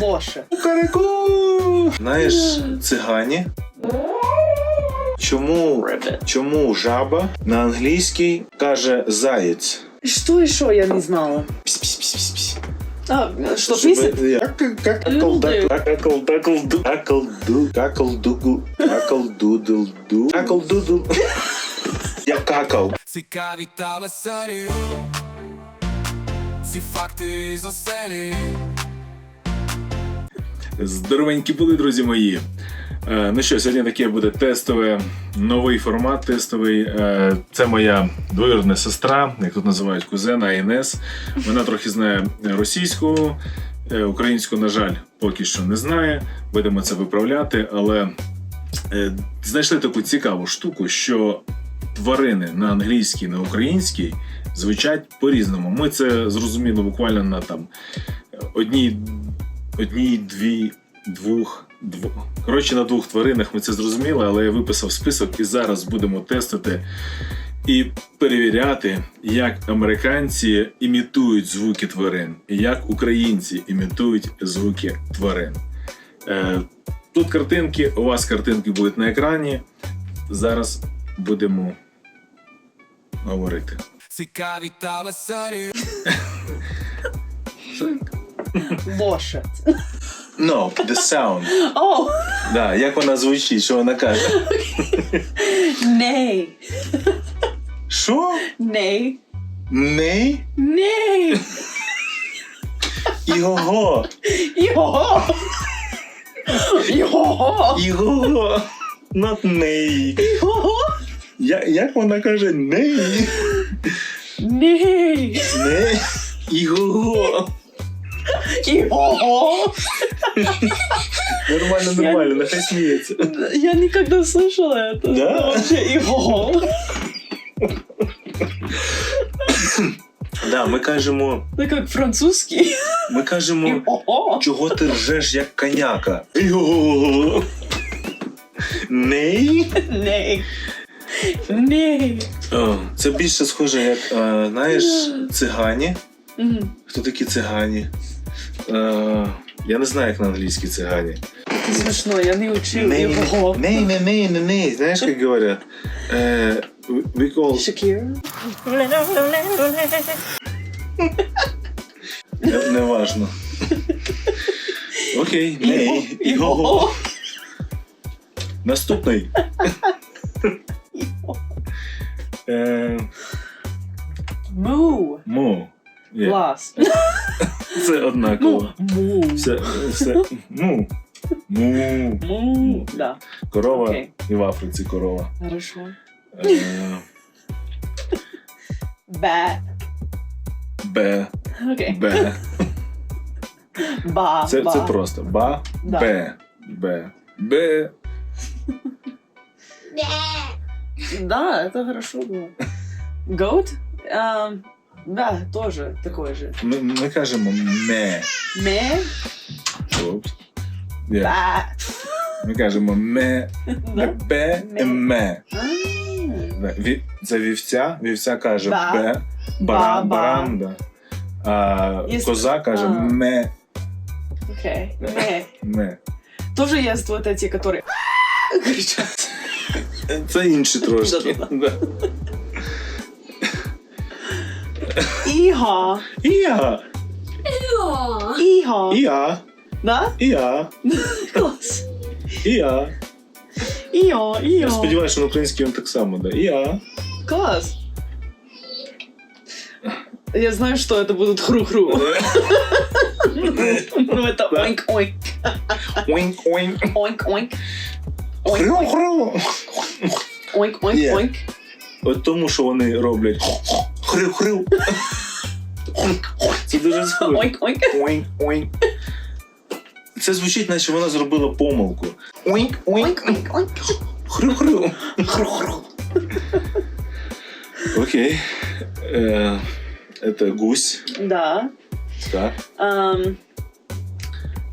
Лоше. Кукареку! Знаєш, цигані. Чому, чому жаба на англійській каже заєць? Что еще я не знала? Пс-пс-пс-пс-пс. А, что, писать? я- Как как Люди. каколдаклду каколду каколдугу каколдудлду каколдудл Я какал. Цікаві та веселі Ці факти із оселі Здоровенькі були, друзі мої. Е, Ну що, сьогодні таке буде тестове, новий формат тестовий. Е, Це моя двоюродна сестра, як тут називають кузена Інес. Вона трохи знає російську, е, українську, на жаль, поки що не знає. Будемо це виправляти, але знайшли таку цікаву штуку, що тварини на англійській, на українській звучать по-різному. Ми це зрозуміли буквально на там одній одній, дві, двох, двох. Коротше, на двох тваринах ми це зрозуміли, але я виписав список і зараз будемо тестити і перевіряти, як американці імітують звуки тварин, і як українці імітують звуки тварин. Е, тут картинки, у вас картинки будуть на екрані. Зараз будемо говорити. Цікаві та веселі Лоше. No, the sound. О, Да, як вона звучить, що вона каже? ней. Що? Ней. Ней? Ней. Іго-го! Його. Його. Not ней. Його. Я, як вона каже ней? Ней. Ней? Іго-го! Його. Нормально, нормально, нехай сміється. Я никогда слышала это. Да? Это Вообще его. Да, ми кажемо, Это как французский. ми кажемо, Його. чого ти ржеш як коняка? Іго-го! Ней? Ней. Ней. О, Це більше схоже, як, е, знаєш, цигані. Мгм. Хто такі цигані? Е, я не знаю, як на англійській цигані. Это смешно, я не учил Ней, его. ней, ней, ней, ней, ней. Знаешь, как говорят? Э, we call... Шакира. Не, не важно. Окей, ней. Його. Наступний. Е, Му. Му. Є. Глаз. Це однаково. Му. Все, все. Му. Му. Му. Да, Корова Окей. і в Африці корова. хорошо. Е, Б. Б. Окей. Б. Ба. Це, ба. це просто. Ба, Да. Б. Б. Б. Да, это хорошо было. Goat? Ам, да, тоже такое же. Ми, ми кажемо ме. Ме. Опс. Yeah. Ба. Ми кажемо ме, бе, і ме. Да. Ві- Це вівця, вівця каже Ба. бе, баран, Ба, ба. баран, да. А Єс- коза каже А. ме, Окей. Ме. ме. Тоже есть вот эти, которые кричат. Це інші трошки. Да. Ига. Іа, Ига. іа, Да? іа, Класс. іа. Ио, Я ио. сподіваюся, що на українській він так само, да. Іа. Класс. Я знаю, что это будут хру-хру. Ну, это ойнк-ойнк. Оинк, оинк. Ойнк-ойнк. Хрю, Ойнк-ойнк. хрю. Ойнк-ойнк-ойнк. От тому, що вони роблять хрю-хрю. Це дуже схоже. Оинк. Це звучить, наче вона зробила помилку. Ойнк-ойнк. хрю-хрю. Хру-хру. Окей. Это гусь. Да. Так.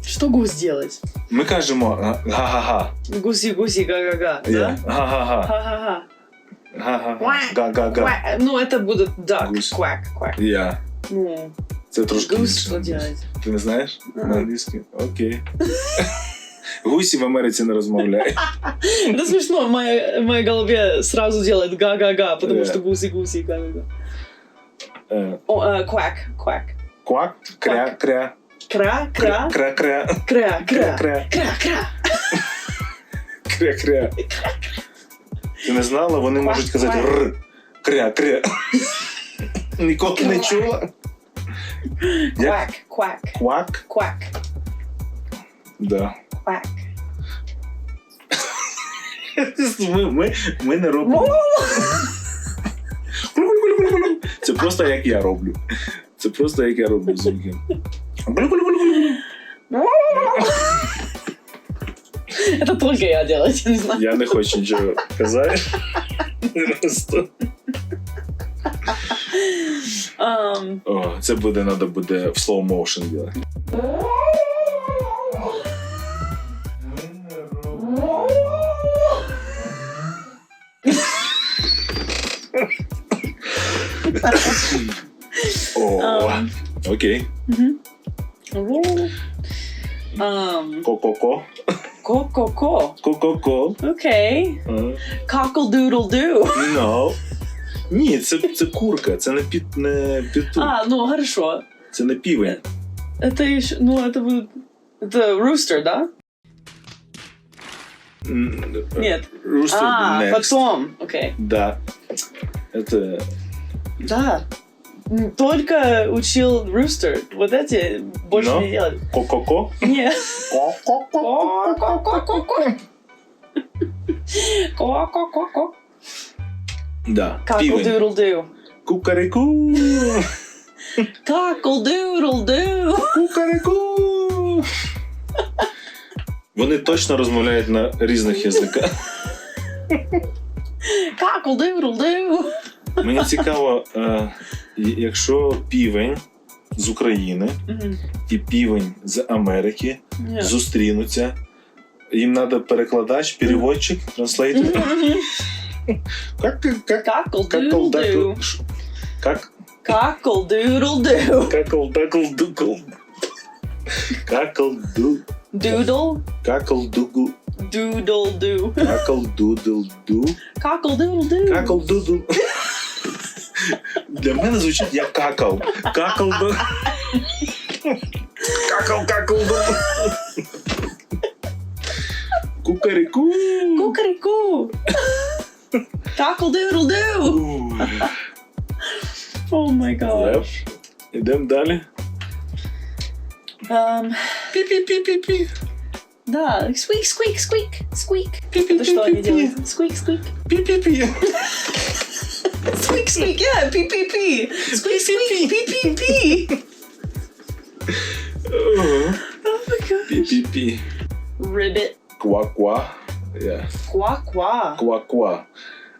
Что гусь делать? Ми кажемо га- га-га-га. Гуси-гуси, га-га-га. Га-га-га. Ха-ха-ха. Га-га-га. Quack. Га-га-га. Quack. Ну, это будет duck. Гусь. Quack, quack. Я. Ну, Це трошки. Гус інше. что делать? Ти не знаєш? Ага. На англійській? Окей. Гусі в Америці не розмовляють. Это смешно, в моей, в моей голове сразу делает га-га-га, потому Да. что гуси-гуси, га-га-га. Е, О, э, квак, квак. Квак, кря, кря, Кра, кра, кря, кря, кра, кря, кра, кря, кра, кра. кря, кря. Ти не знала? Вони можуть казати р, кря, кря. Ніколи не чула? Як? Квак, квак, Квак? квак, Да. квак. Ми, ми, ми не робимо. Це просто як я роблю. Це просто як я роблю звуки. Это только я делать, я не знаю. Я не хочу нічого казати. Просто. Ам, О, це буде, треба буде в slow motion делать. О, окей. Ко-ко-ко. Ко-ко-ко. Ко-ко-ко. Окей. А. Cockle-doodle-doo. No. Ні, це, це курка, це не під не піту, А, ну хорошо. це не півень. Это еще, ну это будет... Это rooster, да? М, Нет. Rooster А, next. потом. Окей. Да. Это Да. М, Только учил rooster. Вот эти больше Но? не делали. ко-ко-ко. Нет. Ко-ко-ко. Ко-ко-ко-ко. Ко-ко-ко-ко. Да, півень. Cockle-doodle-doo. Кукареку. Cockle-doodle-doo. Кукареку. Вони точно розмовляють на різних язиках. Cockle-doodle-doo. Мені цікаво, е, якщо півень з України Мгм. і півень з Америки Нет. зустрінуться, їм треба перекладач, переводчик, транслейтер. Как, как, как, Cockle-doodle-doo. как, Cockle-doodle-doo. какал, дакл, дукл. Какал, ду, Doodle. какал, дугл, Doodle-doo. какал, дудл, ду, Cockle-doodle-doo. какал, дудл. Для мене звучить я какав. Какав до. Какав, какав до. Кукарику. Кукарику. Какл-дирл-дил. О май гад. Йдемо. Um, Пі-пі-пі-пі-пі. Да, squeak, squeak, squeak, squeak. Это что они делают? Squeak, squeak. Пи-пи-пи. Squeak, squeak, yeah, пи-пи-пи. Squeak, squeak, пи-пи-пи. Ого. Oh my gosh. Пі-пі-пі. Ribbit. Ква-ква. Yeah. Ква-ква. Ква-ква.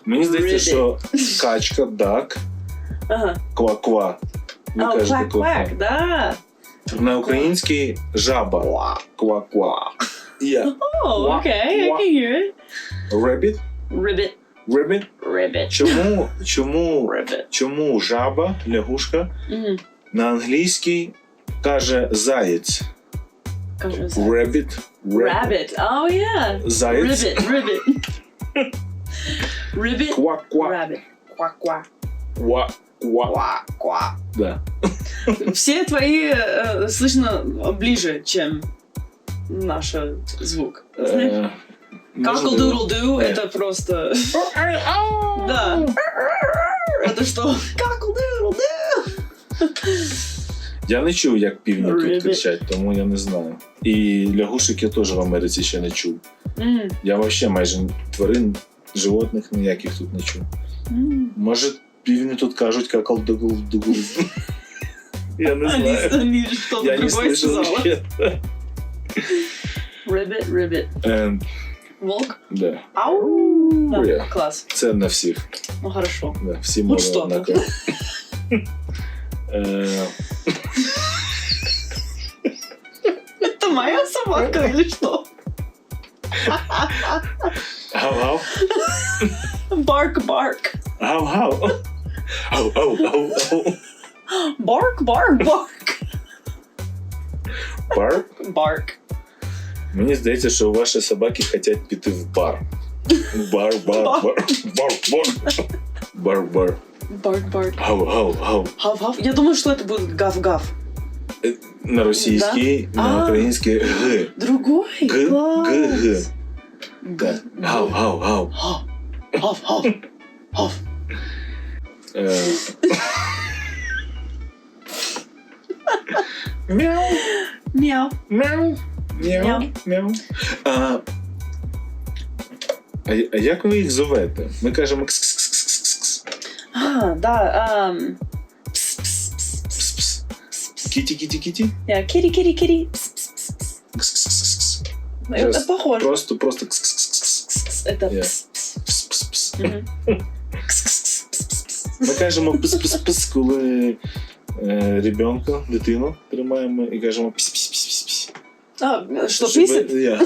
Мені здається, Ribbit. що качка, дак, Ага. ква-ква. Ви А, кажете квак-квак, да. На українській жаба. Ква-ква. Yeah. Oh, Ква- okay, I ква- can hear it. Rabbit? Ribbit, Rabbit? ribbit, Чому, чому, ribbit. чому жаба, лягушка, Мгм. на англійській каже заєць? Кажется. Rabbit. Rabbit. Oh yeah. Заєць. Ribbit, ribbit. ribbit, Ква-ква. rabbit. Ква-ква. Ква. Ква. Ква-ква. Да. Все твои э, слышно ближе, чем наш звук. Знаешь? Е, можливо. Cockle-doodle-doo Э. это просто... Да. Это что? Cockle-doodle-doo! Я не чув, як півні тут Rabbit. кричать, тому я не знаю. І лягушек я теж в Америці ще не чув. М, Я взагалі майже тварин, животних ніяких тут не чув. м. Може, півні тут кажуть какал дугл дугл. Я не знаю. Алиса, они что-то Я не другое слышал сказала. вообще. Ribbit, ribbit. Е, Волк? Да. Ау! Да, Ой. класс. Це на всіх. Ну хорошо. Да, всі Ну, мови що ти? однакові. Е, Это моя собака или что? Гав-гав. Барк, барк. Гав-гав. Ау, ау, ау, ау. Барк, барк, барк. Бар? Bark. Мені здається, що ваші собаки хочуть піти в бар. Бар, бар, бар, бар, бар. Бар, бар. Bark, bark. Гав, гав, гав. Гав-гав. Я думаю, что это будет гав-гав. Е, На російській, Да? на А. українській г. Другой? Г, Класс. г, г. Г. Гав, гав, гав. Гав. Гав, гав. Гав. Е. Мяу. Мяу. Мяу. Мяу. Мяу. Мяу. А, а, а як ви їх зовете? Ми кажемо кс-кс-кс-кс-кс. А, да. ам, пс, пс, пс, пс. Пс-пс. Кіті, кіті, кіті. Я, кири, кири, кири. Пс, пс, пс, пс. Кс-кс-кс-кс. Просто- похоже. Просто, просто кс-кс-кс-кс. Пс, пс, Это Я. пс, пс. Пс-пс-пс. Мгм. Кс, кс, кс, пс, пс, пс. Ми кажемо пис-пис-пис, коли е, ребенка, дитину тримаємо і кажемо піс-піс-піс-піс. А, что, Щоб- писать? Я.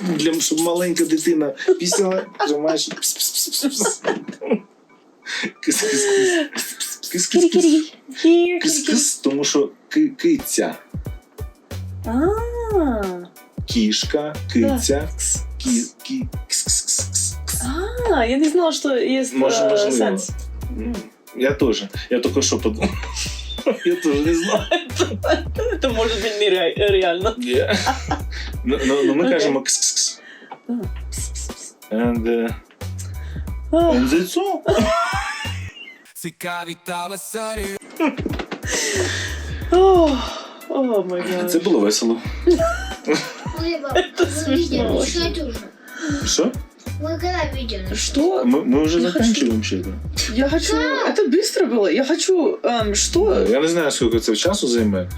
Для, щоб маленька дитина пісяла, тримаєш піс-піс-піс-піс. Кис-кис-кис. Кис-кис, тому що ки- киця. А, Кішка, киця, кі- кі- кис-кис-кис-кис. А, я не знала, что есть Може, э, можливо. сенс. М, Я теж. Я тільки що подумав. Я теж не знаю. Это может быть нереально. Yeah. Ну, ну, ну ми Окей. кажемо кс-кс-кс. Пс, пс, пс. And, uh, А, and that's all. Цікаві та веселі. О, о май гад. Це було весело. Ой, баб, вы видели, смешно. что это уже? Що? Вы когда видели? Что? Ми, ми вже Я закінчуємо ще це. Я хочу... Это быстро было. Я хочу... эм, что? Я не знаю, скільки це часу займе.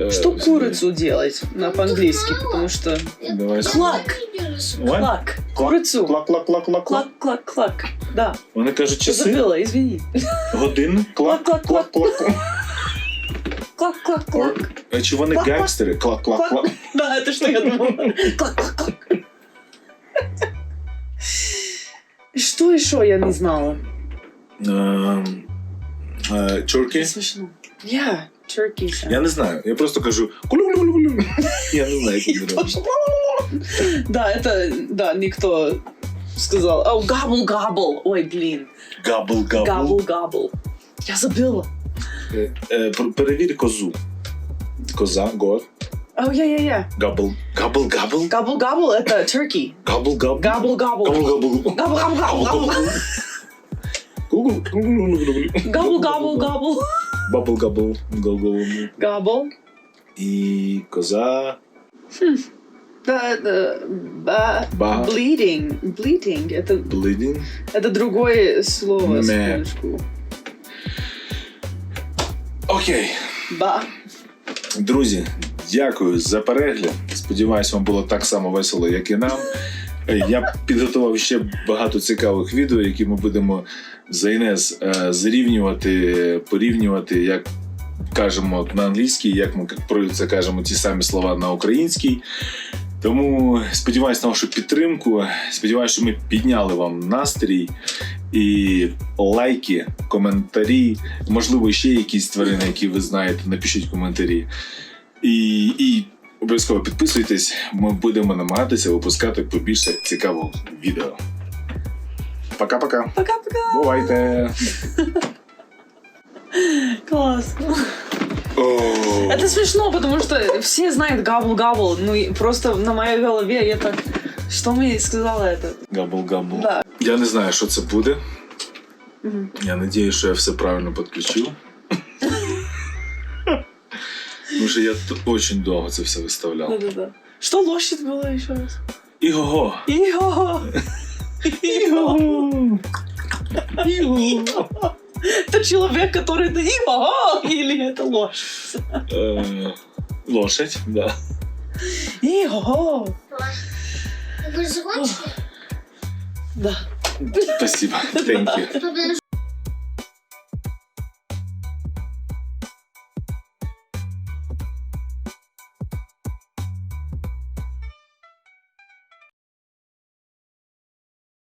Е, Что курицу делать на Ну, по-английски? так мало. Потому что... Давай. Клак. What? Клак. Курицу. Клак, клак, клак, клак, клак. Клак, клак, клак. Да. Вони кажуть часи, Забыла, извини. годин, клак, Клак, клак, клак, клак, клак. Клак, клак, клак. Е, Чи вони Клак, клак. гангстери? Клак, клак, клак. Да, это что я думала. Клак, клак, клак. Что еще я не знала? Ем, е, Чурки? Смешно. Я, turkey. Я не знаю. Я просто кажу кулю-кулю-кулю. Я не знаю, як роблять. Да, это, да, никто сказал. О, габл, габл. Ой, блин. Габл, габл. Габл, габл. Я забыла. Е, е, пер- Перевір козу. Коза, год. О, я, я, я. Габл. Габл, габл. Габл, габл, это turkey. Габл, габл. Габл, габл. Габл, габл. Габл, габл, габл, габл. Габл, Габл, габл, габл. Бабл, габл, габл. Габл. І коза. Да, да, ба, Ба. bleeding. Bleeding. Это, Блидін. это другое слово. Мэ. секундочку. Окей. Ба. Друзі, дякую за перегляд. Сподіваюсь, вам було так само весело, як і нам. Е, Я підготував ще багато цікавих відео, які ми будемо за Інес е, зрівнювати, порівнювати, як кажемо на англійській, як ми про це кажемо ті самі слова на українській. Тому сподіваюся на вашу підтримку. Сподіваюся, що ми підняли вам настрій і лайки, коментарі, можливо, ще якісь тварини, які ви знаєте, напишіть коментарі. І, і обов'язково підписуйтесь, ми будемо намагатися випускати побільше цікавого відео. Пока-пока. Пока-пока. Бувайте. Класс. О, Это смешно, потому что все знают габл-габл. Ну, и просто на моей голове я так... Что мне сказала это? Габл-габл. Да. Я не знаю, що це буде. Мгм. Я надію, що я все правильно підключив. Тому що я т- дуже довго це все виставляв. Да-да-да. Что лошадь было еще раз? Іго! Иго! Іго! Іго! Это человек, который... это Иго! Или это лошадь? Е, Лошадь, да. Иго! Вы же закончили? Да. Спасибо. Thank you. Подожди.